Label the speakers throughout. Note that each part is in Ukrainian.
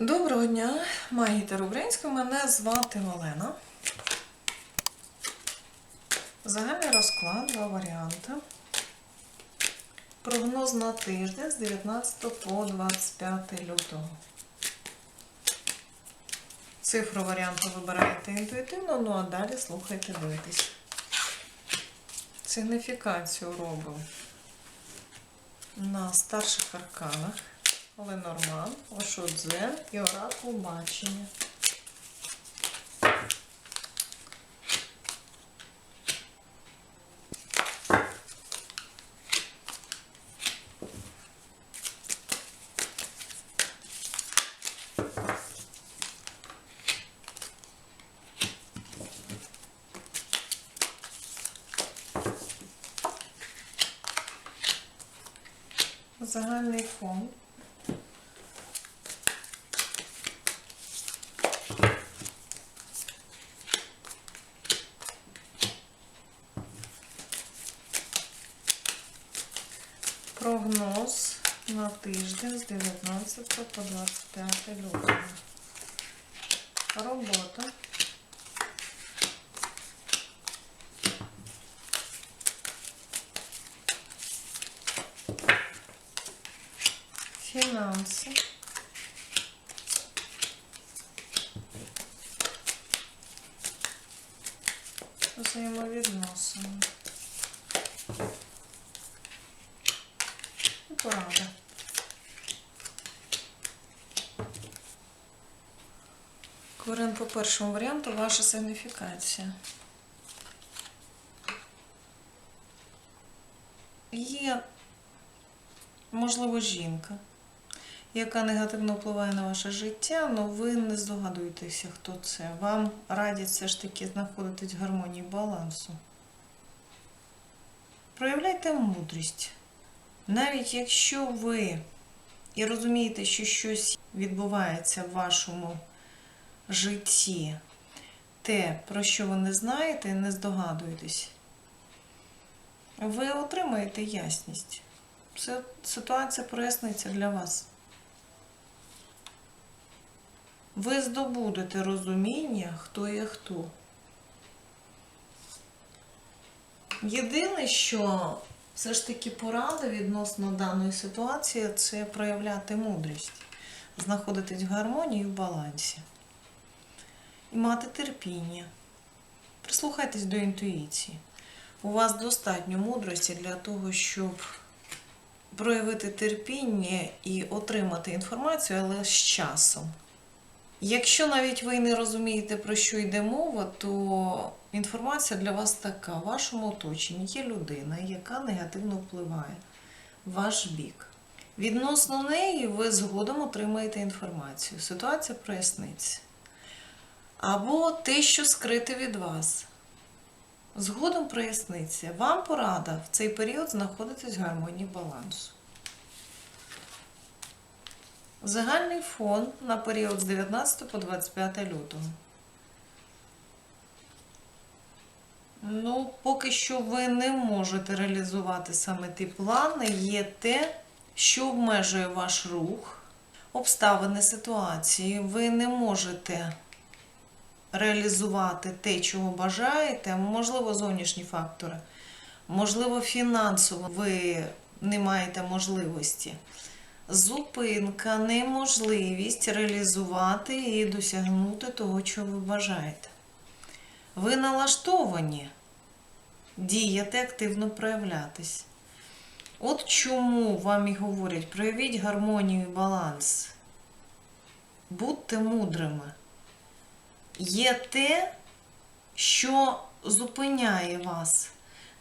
Speaker 1: Доброго дня, Магіта Рубринська. Мене звати Олена. Загальний розклад, два варіанти. Прогноз на тиждень з 19 по 25 лютого. Цифру варіанту вибираєте інтуїтивно, ну а далі слухайте, дивитесь. Сигніфікацію робимо на старших арканах. Ленорман, Ошудзен і Оракул бачення. Загальний фон. Прогноз на тиждень з 19 по 25 лютого. Робота. Фінанси. Взаємовідносини. Порада. Корен по першому варіанту ваша сигніфікація. Є, можливо, жінка, яка негативно впливає на ваше життя, але ви не здогадуєтеся, хто це. Вам радять все ж таки знаходитись в гармонії балансу. Проявляйте мудрість. Навіть якщо ви і розумієте, що щось відбувається в вашому житті, те, про що ви не знаєте не здогадуєтесь, ви отримаєте ясність. Ситуація проясниться для вас. Ви здобудете розуміння, хто є хто. Єдине, що все ж таки порада відносно даної ситуації це проявляти мудрість, знаходитись в гармонії і в балансі. І мати терпіння. Прислухайтесь до інтуїції. У вас достатньо мудрості для того, щоб проявити терпіння і отримати інформацію, але з часом. Якщо навіть ви не розумієте, про що йде мова, то інформація для вас така. В вашому оточенні є людина, яка негативно впливає в ваш бік. Відносно неї ви згодом отримаєте інформацію. Ситуація проясниться. Або те, що скрите від вас. Згодом проясниться. Вам порада в цей період знаходитись в гармонії балансу. Загальний фон на період з 19 по 25 лютого. Ну, поки що ви не можете реалізувати саме ті плани, є те, що обмежує ваш рух, обставини ситуації. Ви не можете реалізувати те, чого бажаєте, можливо, зовнішні фактори, можливо, фінансово ви не маєте можливості зупинка, неможливість реалізувати і досягнути того, чого ви бажаєте. Ви налаштовані діяти, активно проявлятись. От чому вам і говорять, проявіть гармонію і баланс. Будьте мудрими. Є те, що зупиняє вас,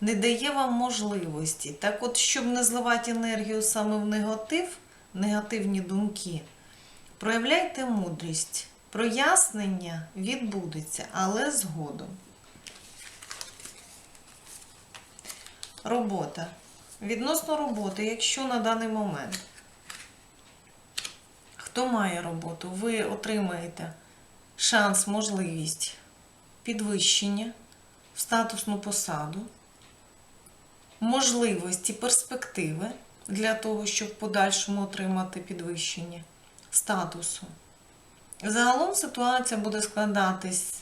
Speaker 1: не дає вам можливості. Так от, щоб не зливати енергію саме в негатив, негативні думки, проявляйте мудрість. Прояснення відбудеться, але згодом. Робота. Відносно роботи, якщо на даний момент хто має роботу, ви отримаєте шанс, можливість підвищення в статусну посаду, можливості, перспективи для того, щоб в подальшому отримати підвищення статусу. Загалом ситуація буде складатись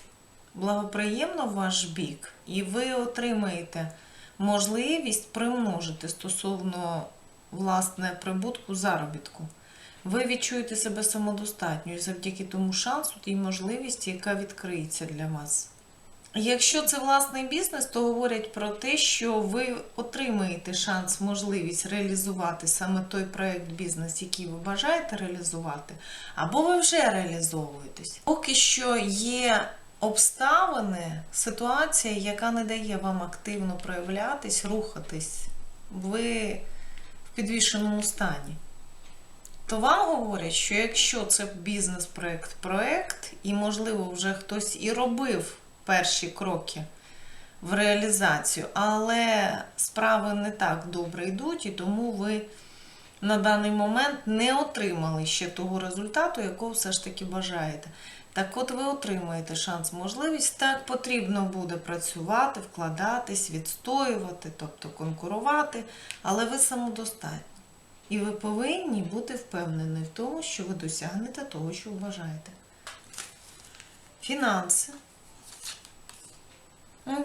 Speaker 1: благоприємно в ваш бік, і ви отримаєте можливість примножити стосовно власне прибутку заробітку. Ви відчуєте себе самодостатньою завдяки тому шансу і можливості, яка відкриється для вас. Якщо це власний бізнес, то говорять про те, що ви отримаєте шанс, можливість реалізувати саме той проект бізнес, який ви бажаєте реалізувати, або ви вже реалізовуєтесь. Поки що є обставини, ситуація, яка не дає вам активно проявлятись, рухатись, ви в підвішеному стані. То вам говорять, що якщо це бізнес-проект, проект, і, можливо, вже хтось і робив перші кроки в реалізацію, але справи не так добре йдуть, і тому ви на даний момент не отримали ще того результату, якого все ж таки бажаєте. Так от ви отримаєте шанс, можливість, так потрібно буде працювати, вкладатись, відстоювати, тобто конкурувати, але ви самодостатні. І ви повинні бути впевнені в тому, що ви досягнете того, що ви бажаєте. Фінанси.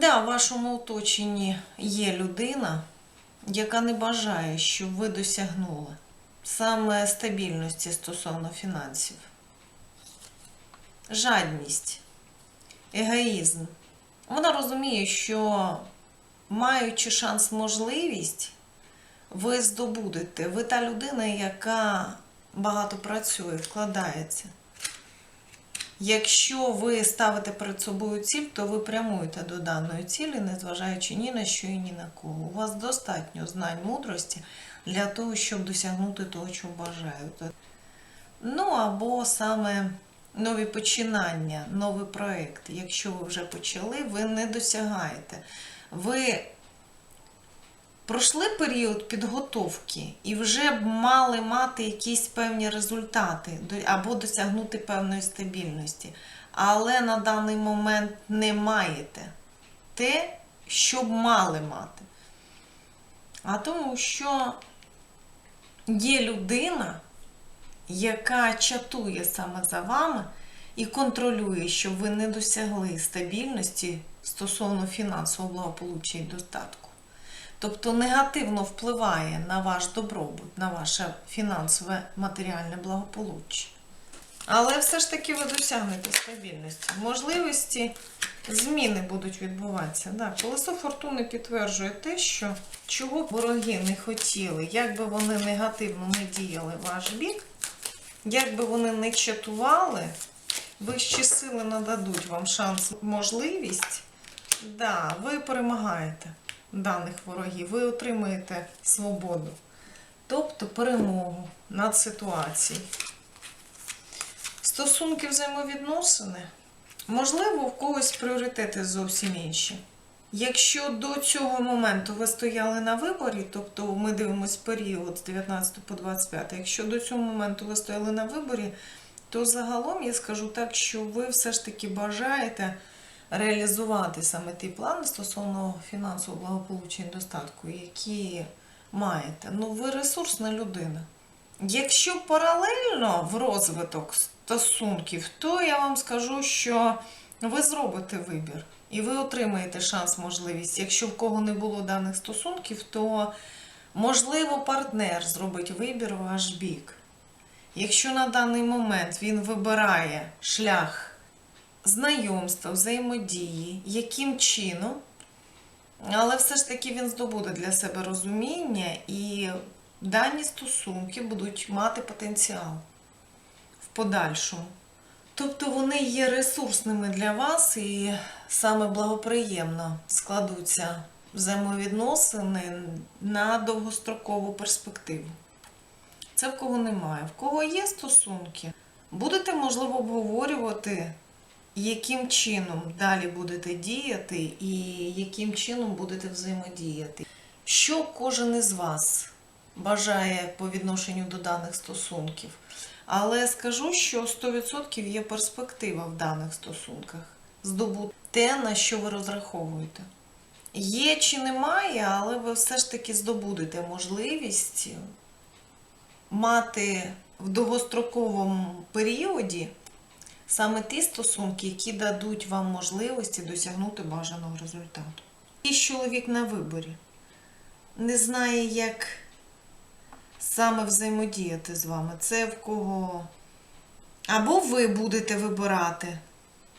Speaker 1: Да, в вашому оточенні є людина, яка не бажає, щоб ви досягнули саме стабільності стосовно фінансів. Жадність, егоїзм. Вона розуміє, що маючи шанс, можливість, ви здобудете. Ви та людина, яка багато працює, вкладається. Якщо ви ставите перед собою ціль, то ви прямуєте до даної цілі, незважаючи ні на що і ні на кого. У вас достатньо знань мудрості для того, щоб досягнути того, чого бажаєте. Ну або саме нові починання, новий проєкт. Якщо ви вже почали, ви не досягаєте. Ви пройшли період підготовки і вже б мали мати якісь певні результати або досягнути певної стабільності. Але на даний момент не маєте те, що б мали мати. А тому що є людина, яка чатує саме за вами і контролює, щоб ви не досягли стабільності стосовно фінансового благополуччя і достатку. Тобто негативно впливає на ваш добробут, на ваше фінансове матеріальне благополуччя. Але все ж таки ви досягнете стабільності. Можливості зміни будуть відбуватися. Да, колесо фортуни підтверджує те, що чого б вороги не хотіли, як би вони негативно не діяли ваш бік, як би вони не чатували, вищі сили нададуть вам шанс, можливість. Да, ви перемагаєте даних ворогів, ви отримаєте свободу, тобто перемогу над ситуацією. Стосунки взаємовідносини, можливо, в когось пріоритети зовсім інші. Якщо до цього моменту ви стояли на виборі, тобто ми дивимося період з 19 по 25, якщо до цього моменту ви стояли на виборі, то загалом я скажу так, що ви все ж таки бажаєте реалізувати саме ті плани стосовно фінансового благополуччя і достатку, які маєте. Ну, ви ресурсна людина. Якщо паралельно в розвиток стосунків, то я вам скажу, що ви зробите вибір і ви отримаєте шанс, можливість. Якщо в кого не було даних стосунків, то можливо партнер зробить вибір в ваш бік. Якщо на даний момент він вибирає шлях знайомства, взаємодії, яким чином, але все ж таки він здобуде для себе розуміння і дані стосунки будуть мати потенціал в подальшому. Тобто вони є ресурсними для вас і саме благоприємно складуться взаємовідносини на довгострокову перспективу. Це в кого немає. В кого є стосунки, будете, можливо, обговорювати, яким чином далі будете діяти і яким чином будете взаємодіяти. Що кожен із вас бажає по відношенню до даних стосунків. Але скажу, що 100% є перспектива в даних стосунках. Здобути те, на що ви розраховуєте. Є чи немає, але ви все ж таки здобудете можливість мати в довгостроковому періоді саме ті стосунки, які дадуть вам можливості досягнути бажаного результату. І чоловік на виборі не знає, як саме взаємодіяти з вами. Це в кого. Або ви будете вибирати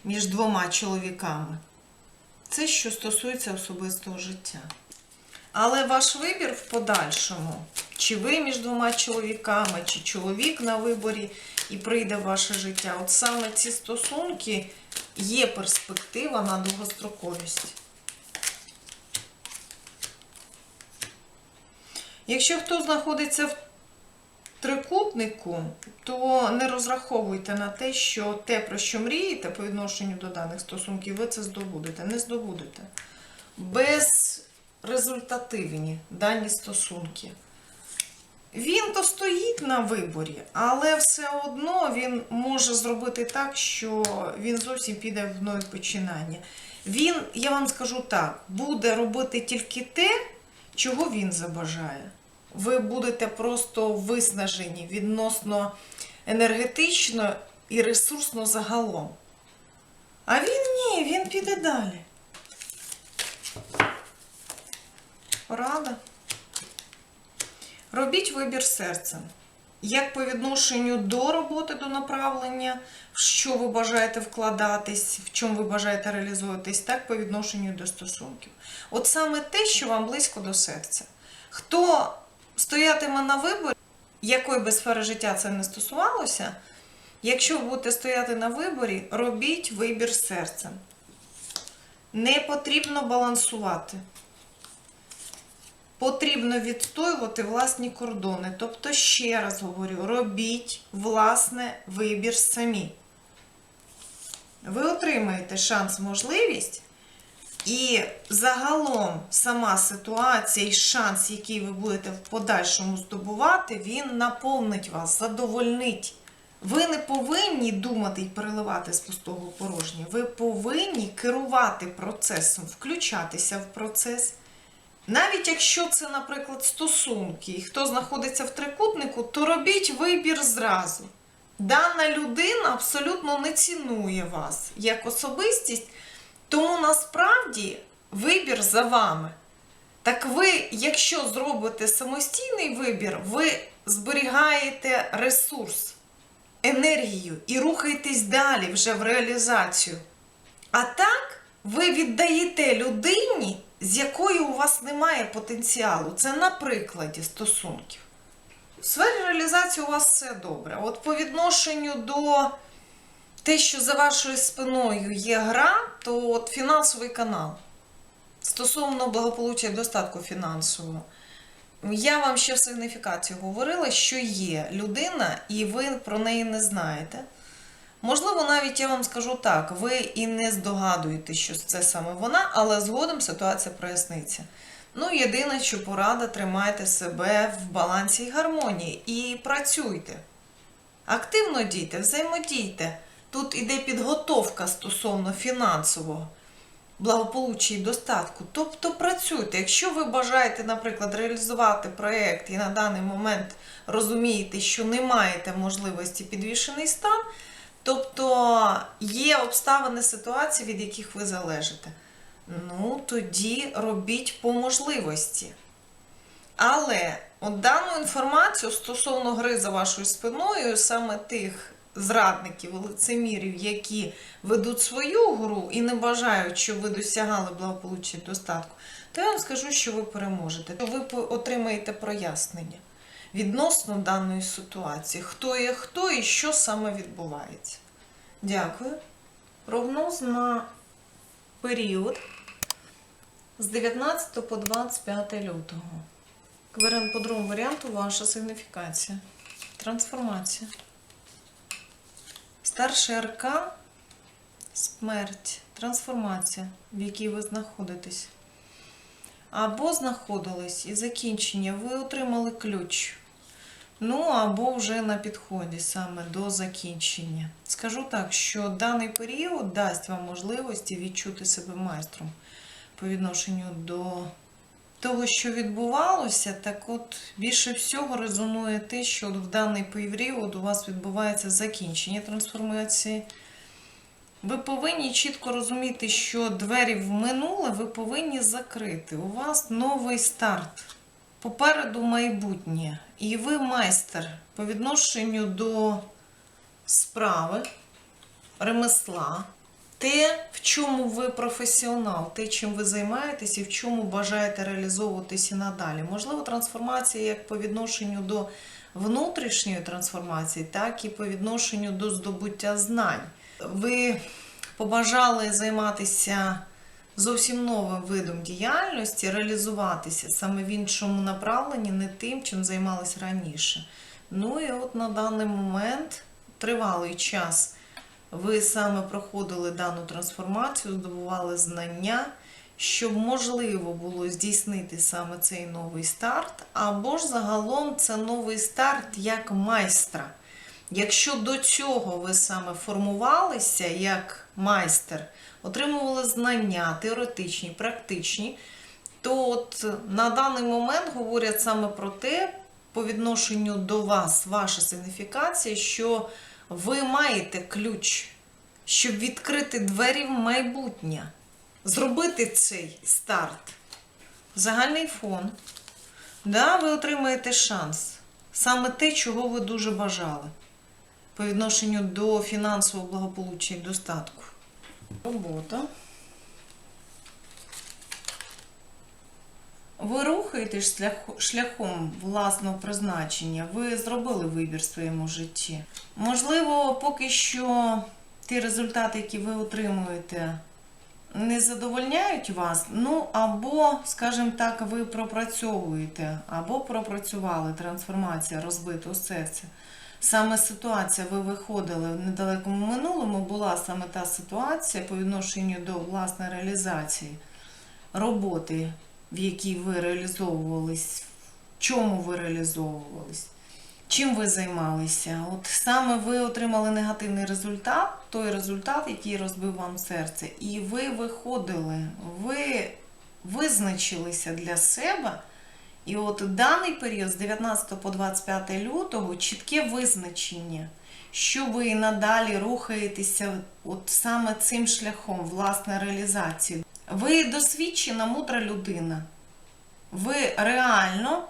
Speaker 1: між двома чоловіками. Це що стосується особистого життя. Але ваш вибір в подальшому, чи ви між двома чоловіками, чи чоловік на виборі і прийде ваше життя. От саме ці стосунки є перспектива на довгостроковість. Якщо хто знаходиться в трикутнику, то не розраховуйте на те, що те, про що мрієте по відношенню до даних стосунків, ви це здобудете. Не здобудете. Безрезультативні дані стосунки. Він то стоїть на виборі, але все одно він може зробити так, що він зовсім піде в нове починання. Він, я вам скажу так, буде робити тільки те, чого він забажає. Ви будете просто виснажені відносно енергетично і ресурсно загалом. А він ні, він піде далі. Порада. Робіть вибір серцем. Як по відношенню до роботи, до направлення, в що ви бажаєте вкладатись, в чому ви бажаєте реалізовуватись, так по відношенню до стосунків. От саме те, що вам близько до серця. Хто стоятиме на виборі, якої би сфери життя це не стосувалося, якщо ви будете стояти на виборі, робіть вибір серцем. Не потрібно балансувати потрібно відстоювати власні кордони. Тобто, ще раз говорю, робіть власне вибір самі. Ви отримаєте шанс, можливість, і загалом сама ситуація і шанс, який ви будете в подальшому здобувати, він наповнить вас, задовольнить. Ви не повинні думати і переливати з пустого порожнє. Ви повинні керувати процесом, включатися в процес. Навіть якщо це, наприклад, стосунки, і хто знаходиться в трикутнику, то робіть вибір зразу. Дана людина абсолютно не цінує вас як особистість, тому насправді вибір за вами. Так ви, якщо зробите самостійний вибір, ви зберігаєте ресурс, енергію і рухаєтесь далі вже в реалізацію. А так, ви віддаєте людині, з якою у вас немає потенціалу. Це на прикладі стосунків. В сфері реалізації у вас все добре. От по відношенню до те, що за вашою спиною є гра, то от фінансовий канал. Стосовно благополуччя і достатку фінансового. Я вам ще в сигніфікації говорила, що є людина, і ви про неї не знаєте. Можливо, навіть я вам скажу так, ви і не здогадуєте, що це саме вона, але згодом ситуація проясниться. Ну, єдине, що порада, тримайте себе в балансі і гармонії і працюйте. Активно дійте, взаємодійте. Тут іде підготовка стосовно фінансового благополуччя і достатку. Тобто працюйте. Якщо ви бажаєте, наприклад, реалізувати проєкт і на даний момент розумієте, що не маєте можливості підвішений стан, тобто є обставини ситуації, від яких ви залежите. Ну, тоді робіть по можливості. Але от дану інформацію стосовно гри за вашою спиною, саме тих зрадників лицемірів, які ведуть свою гру і не бажають, щоб ви досягали благополуччя і достатку, то я вам скажу, що ви переможете. Ви отримаєте прояснення відносно даної ситуації, хто є хто і що саме відбувається. Дякую. Прогноз на період з 19 по 25 лютого. Кверен по другому варіанту ваша сигніфікація. Трансформація. Старший аркан смерть, трансформація, в якій ви знаходитесь. Або знаходились і закінчення, ви отримали ключ. Ну, або вже на підході саме до закінчення. Скажу так, що даний період дасть вам можливості відчути себе майстром по відношенню до того, що відбувалося, так от більше всього резонує те, що в даний період у вас відбувається закінчення трансформації, Ви повинні чітко розуміти, що двері в минуле ви повинні закрити. У вас новий старт. Попереду майбутнє. І ви майстер по відношенню до справи, ремесла, те, в чому ви професіонал, те, чим ви займаєтесь і в чому бажаєте реалізовуватися надалі. Можливо, трансформація як по відношенню до внутрішньої трансформації, так і по відношенню до здобуття знань. Ви побажали займатися зовсім новим видом діяльності, реалізуватися саме в іншому направленні, не тим, чим займались раніше. Ну і от на даний момент тривалий час ви саме проходили дану трансформацію, здобували знання, щоб можливо було здійснити саме цей новий старт, або ж загалом це новий старт як майстра. Якщо до цього ви саме формувалися як майстер, отримували знання теоретичні, практичні, то от на даний момент говорять саме про те, по відношенню до вас, ваша сигніфікація, що ви маєте ключ, щоб відкрити двері в майбутнє, зробити цей старт. Загальний фон. Да, ви отримаєте шанс. Саме те, чого ви дуже бажали по відношенню до фінансового благополуччя і достатку. Робота. Ви рухаєтесь шляхом власного призначення. Ви зробили вибір в своєму житті. Можливо, поки що ті результати, які ви отримуєте, не задовольняють вас. Ну, або, скажімо так, ви пропрацьовуєте, або пропрацювали трансформація розбитого серця. Саме ситуація, ви виходили в недалекому минулому, була саме та ситуація по відношенню до власної реалізації роботи, в якій ви реалізовувались, чому ви реалізовувались, чим ви займалися. От саме ви отримали негативний результат, той результат, який розбив вам серце, і ви виходили, ви визначилися для себе. І от даний період з 19 по 25 лютого чітке визначення, що ви надалі рухаєтеся от саме цим шляхом власне реалізації. Ви досвідчена, мудра людина. Ви реально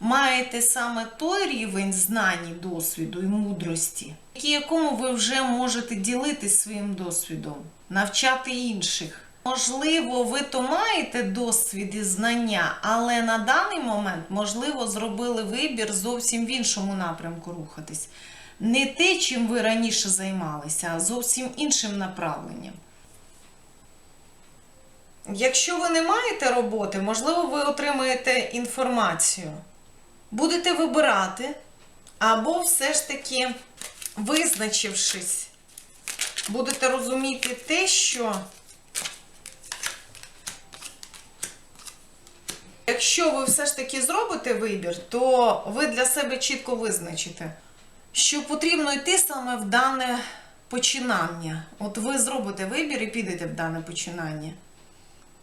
Speaker 1: маєте саме той рівень знань, досвіду і мудрості, якому ви вже можете ділитись своїм досвідом, навчати інших. Можливо, ви то маєте досвід і знання, але на даний момент, можливо, зробили вибір зовсім в іншому напрямку рухатись. Не те, чим ви раніше займалися, а зовсім іншим направленням. Якщо ви не маєте роботи, можливо, ви отримаєте інформацію. Будете вибирати, або все ж таки, визначившись, будете розуміти те, що Якщо ви все ж таки зробите вибір, то ви для себе чітко визначите, що потрібно йти саме в дане починання. От ви зробите вибір і підете в дане починання.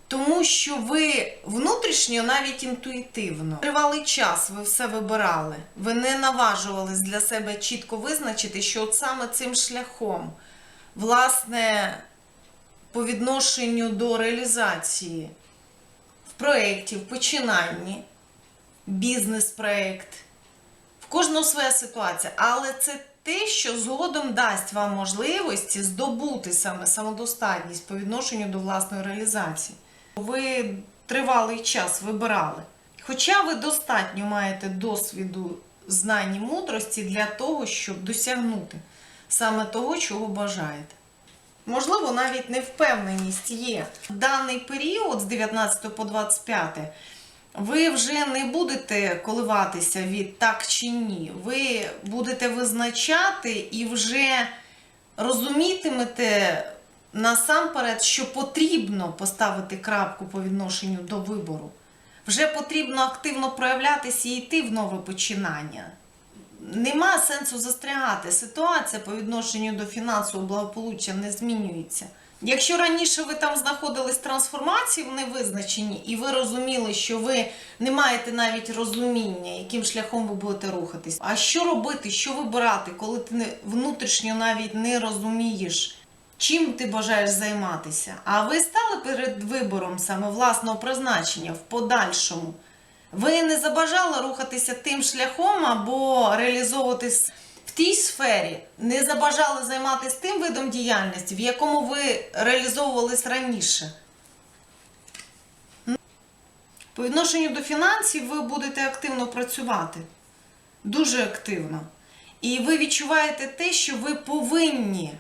Speaker 1: Тому що ви внутрішньо, навіть інтуїтивно, тривалий час ви все вибирали. Ви не наважувались для себе чітко визначити, що от саме цим шляхом, власне, по відношенню до реалізації проєкті, в починанні, бізнес-проєкт. В кожного своя ситуація, але це те, що згодом дасть вам можливості здобути саме самодостатність по відношенню до власної реалізації. Ви тривалий час вибирали. Хоча ви достатньо маєте досвіду, знань і мудрості для того, щоб досягнути саме того, чого бажаєте. Можливо, навіть невпевненість є. Даний період з 19 по 25 ви вже не будете коливатися від так чи ні. Ви будете визначати і вже розумітимете насамперед, що потрібно поставити крапку по відношенню до вибору. Вже потрібно активно проявлятися і йти в нове починання. Нема сенсу застрягати. Ситуація по відношенню до фінансового благополуччя не змінюється. Якщо раніше ви там знаходились в трансформації в невизначенні, і ви розуміли, що ви не маєте навіть розуміння, яким шляхом ви будете рухатись. А що робити, що вибирати, коли ти внутрішньо навіть не розумієш, чим ти бажаєш займатися. А ви стали перед вибором саме власного призначення в подальшому. Ви не забажали рухатися тим шляхом або реалізовуватись в тій сфері, не забажали займатися тим видом діяльності, в якому ви реалізовувались раніше. По відношенню до фінансів ви будете активно працювати. Дуже активно. І ви відчуваєте те, що ви повинні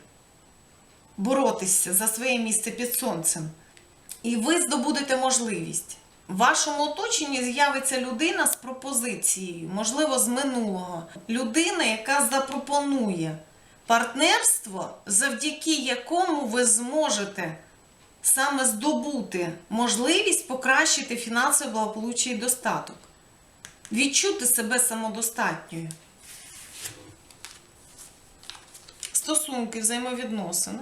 Speaker 1: боротися за своє місце під сонцем. І ви здобудете можливість. В вашому оточенні з'явиться людина з пропозицією, можливо, з минулого. Людина, яка запропонує партнерство, завдяки якому ви зможете саме здобути можливість покращити фінансове благополуччя і достаток, відчути себе самодостатньою. Стосунки, взаємовідносини.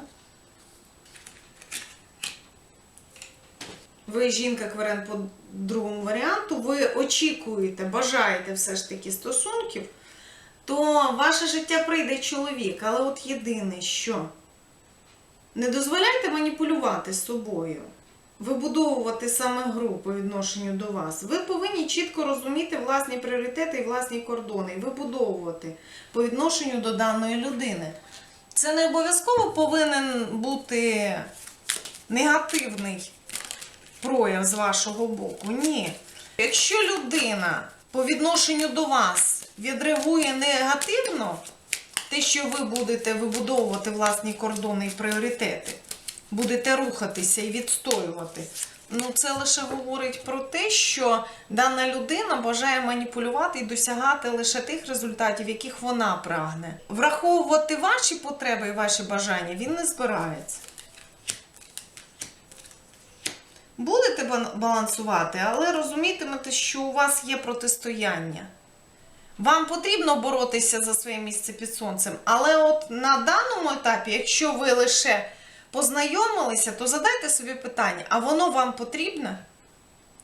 Speaker 1: Ви жінка кварен по другому варіанту, ви очікуєте, бажаєте все ж таки стосунків, то ваше життя прийде чоловік. Але от єдине, що не дозволяйте маніпулювати собою, вибудовувати саме гру по відношенню до вас. Ви повинні чітко розуміти власні пріоритети і власні кордони, і вибудовувати по відношенню до даної людини. Це не обов'язково повинен бути негативний прояв з вашого боку. Ні. Якщо людина по відношенню до вас відреагує негативно, те, що ви будете вибудовувати власні кордони і пріоритети, будете рухатися і відстоювати. Ну, це лише говорить про те, що дана людина бажає маніпулювати і досягати лише тих результатів, яких вона прагне. Враховувати ваші потреби і ваші бажання він не збирається. Балансувати, але розумітимете, що у вас є протистояння. Вам потрібно боротися за своє місце під сонцем, але от на даному етапі, якщо ви лише познайомилися, то задайте собі питання: а воно вам потрібне?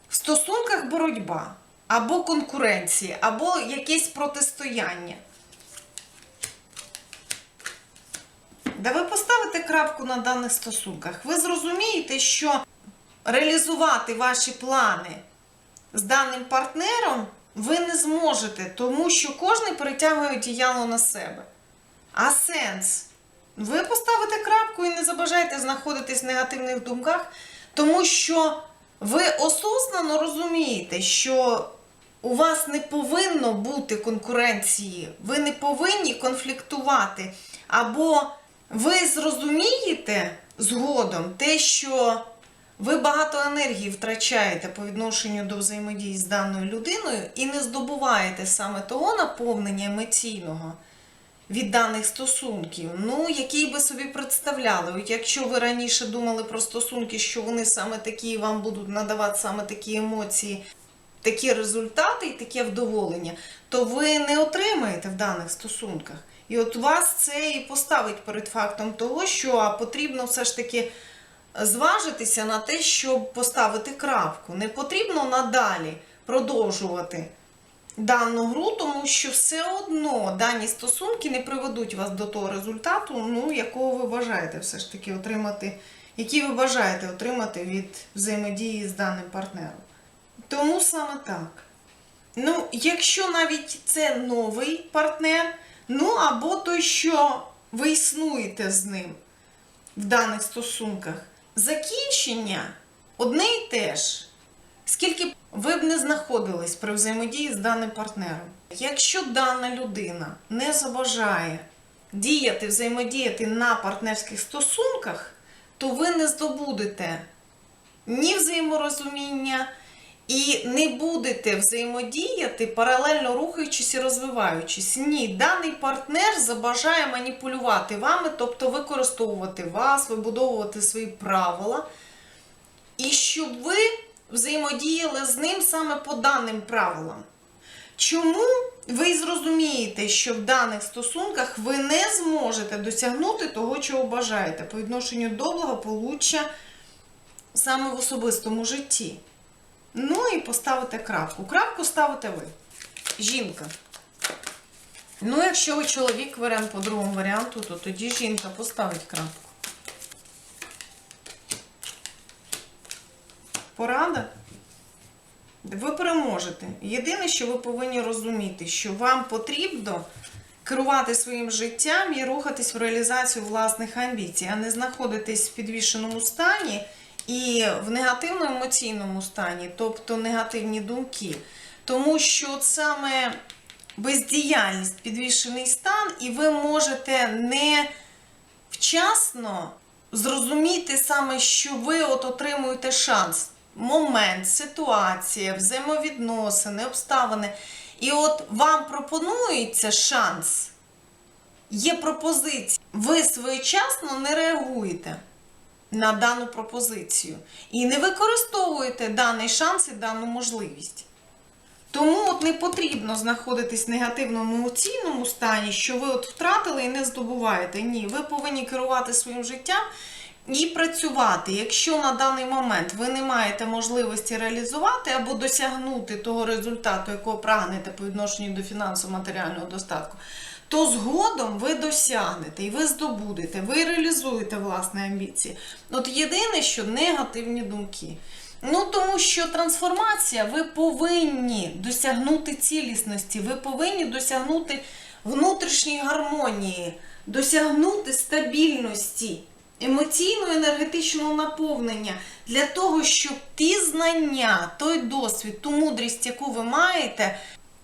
Speaker 1: В стосунках боротьба, або конкуренція, або якесь протистояння. Да ви поставите крапку на даних стосунках. Ви зрозумієте, що реалізувати ваші плани з даним партнером ви не зможете, тому що кожен перетягує одіяло на себе. А сенс? Ви поставите крапку і не забажаєте знаходитись в негативних думках, тому що ви осознано розумієте, що у вас не повинно бути конкуренції, ви не повинні конфліктувати. Або ви зрозумієте згодом те, що ви багато енергії втрачаєте по відношенню до взаємодії з даною людиною і не здобуваєте саме того наповнення емоційного від даних стосунків, ну, який би собі представляли. От якщо ви раніше думали про стосунки, що вони саме такі, вам будуть надавати саме такі емоції, такі результати і таке вдоволення, то ви не отримаєте в даних стосунках. І от вас це і поставить перед фактом того, що потрібно все ж таки зважитися на те, щоб поставити крапку. Не потрібно надалі продовжувати дану гру, тому що все одно дані стосунки не приведуть вас до того результату, ну, якого ви бажаєте все ж таки отримати, який ви бажаєте отримати від взаємодії з даним партнером. Тому саме так. Ну, якщо навіть це новий партнер, ну або той, що ви існуєте з ним в даних стосунках, закінчення одне і те ж. Скільки б ви б не знаходились при взаємодії з даним партнером, якщо дана людина не заважає діяти, взаємодіяти на партнерських стосунках, то ви не здобудете ні взаєморозуміння, і не будете взаємодіяти, паралельно рухаючись і розвиваючись. Ні, даний партнер забажає маніпулювати вами, тобто використовувати вас, вибудовувати свої правила, і щоб ви взаємодіяли з ним саме по даним правилам. Чому ви зрозумієте, що в даних стосунках ви не зможете досягнути того, чого бажаєте по відношенню до благополуччя саме в особистому житті? Ну і поставите крапку. Крапку ставите ви. Жінка. Ну, якщо ви чоловік варіант по другому варіанту, то тоді жінка поставить крапку. Порада? Ви переможете. Єдине, що ви повинні розуміти, що вам потрібно керувати своїм життям і рухатись в реалізацію власних амбіцій, а не знаходитись в підвішеному стані і в негативному емоційному стані, тобто негативні думки. Тому що саме бездіяльність, підвішений стан, і ви можете не вчасно зрозуміти саме, що ви от отримуєте шанс, момент, ситуація, взаємовідносини, обставини. І от вам пропонується шанс, є пропозиція. Ви своєчасно не реагуєте на дану пропозицію і не використовуєте даний шанс і дану можливість. Тому от не потрібно знаходитись в негативному емоційному стані, що ви от втратили і не здобуваєте. Ні, ви повинні керувати своїм життям і працювати. Якщо на даний момент ви не маєте можливості реалізувати або досягнути того результату, якого прагнете по відношенню до фінансово-матеріального достатку, то згодом ви досягнете і ви здобудете, ви реалізуєте власні амбіції. От єдине, що негативні думки. Ну, тому що трансформація, ви повинні досягнути цілісності, ви повинні досягнути внутрішньої гармонії, досягнути стабільності, емоційного енергетичного наповнення для того, щоб ті знання, той досвід, ту мудрість, яку ви маєте,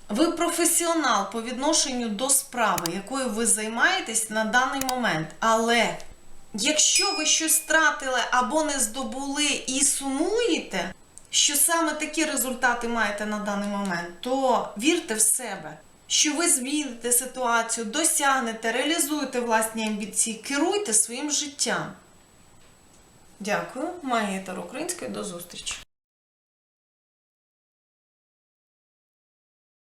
Speaker 1: ви професіонал по відношенню до справи, якою ви займаєтесь на даний момент. Але якщо ви щось втратили або не здобули і сумуєте, що саме такі результати маєте на даний момент, то вірте в себе, що ви зміните ситуацію, досягнете, реалізуєте власні амбіції, керуйте своїм життям. Дякую. Магія Таро Української. До зустрічі.